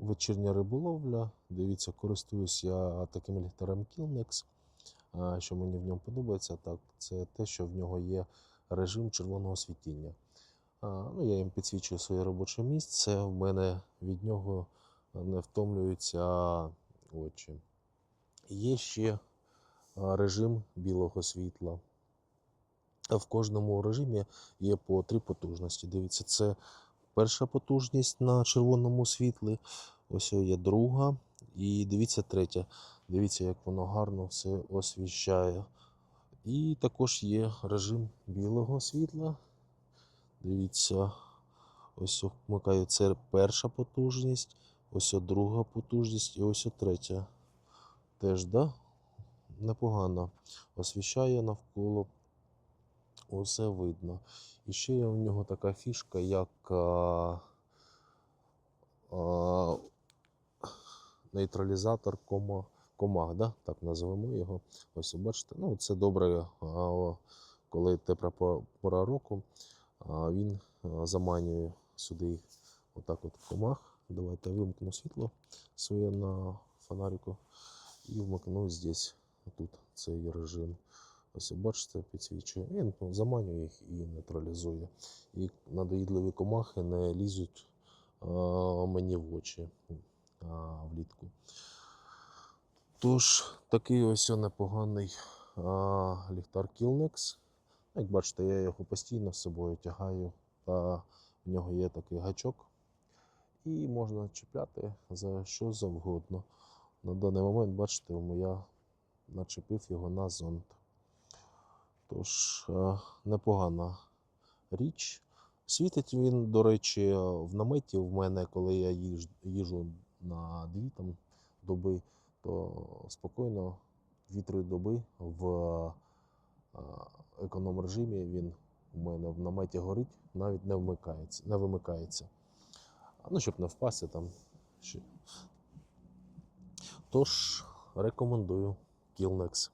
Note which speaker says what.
Speaker 1: вечірня риболовля. Дивіться, користуюсь я таким ліхтарем Killnex. Що мені в ньому подобається, так, це те, що в нього є режим червоного світіння. Ну, я їм підсвічую своє робоче місце. В мене від нього не втомлюються очі. Є ще режим білого світла. В кожному режимі є по три потужності. Дивіться, це перша потужність на червоному світлі. Ось є друга. І дивіться третя. Дивіться, як воно гарно все освіщає. І також є режим білого світла. Дивіться, ось вмикаю. Це перша потужність, ось друга потужність і ось третя. Теж, да? Непогано освіщає навколо. Усе видно. І ще є у нього така фішка, як а, а, нейтралізатор кома, комах, да? так називаємо його. Ось бачите, ну це добре, а, коли тепла пора року, а, він заманює сюди отак от комах. Давайте вимкну світло своє на фонарику і вмикну здесь, тут цей режим. Ось бачите, підсвічує. Він ну, заманює їх і нейтралізує. І надоїдливі комахи не лізуть а, мені в очі а, влітку. Тож, такий ось непоганий а, ліхтар Killnex. Як бачите, я його постійно з собою тягаю, та в нього є такий гачок. І можна чіпляти за що завгодно. На даний момент, бачите, я начепив його на зонт. Тож, е, непогана річ. Світить він, до речі, в наметі в мене, коли я їжу на дві там, доби, то спокійно 2-3 доби в е, економ режимі він у мене в наметі горить, навіть не вмикається, не вимикається. Ну, щоб не впасти там. Тож, рекомендую Killnex.